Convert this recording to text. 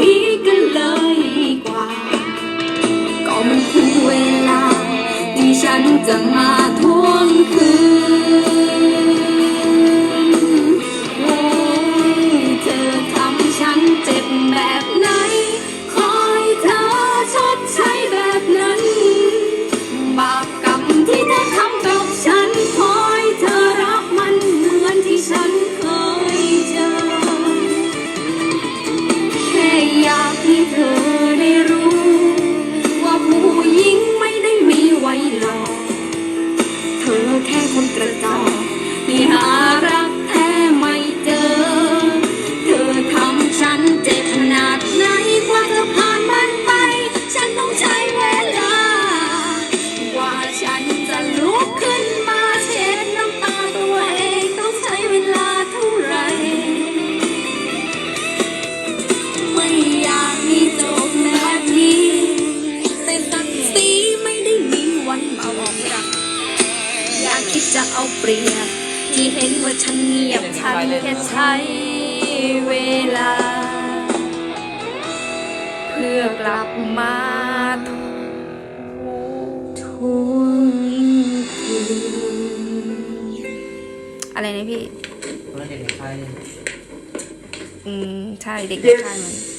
อีกันเลยดีกว่า ก็มันถึงเวลาที่ฉันจะมาทวงคืน เธอได้รู้ ว่าผู้หญิงไม่ได้มีไว้หลอกเธอแค่คนกระจอกที่หารักแท้ไม่เจอ เธอทำฉันเจ็บขนาดไหนว่าจะผ่านมันไป ฉันต้องใช้เวลาว่าฉัน อยากให้จบแบบนี้ แต่ศักทีไม่ได้มีวันมาบอกรัอยากคิดจะเอาเปรียบ ที่เห็นว่าฉันเงียบฉันแค่ใช้เวลา เพื่อกลับมาทวงคืนอะไรนะพี่เนเด็กในายอืม ใช่เด็กๆใยเหมือน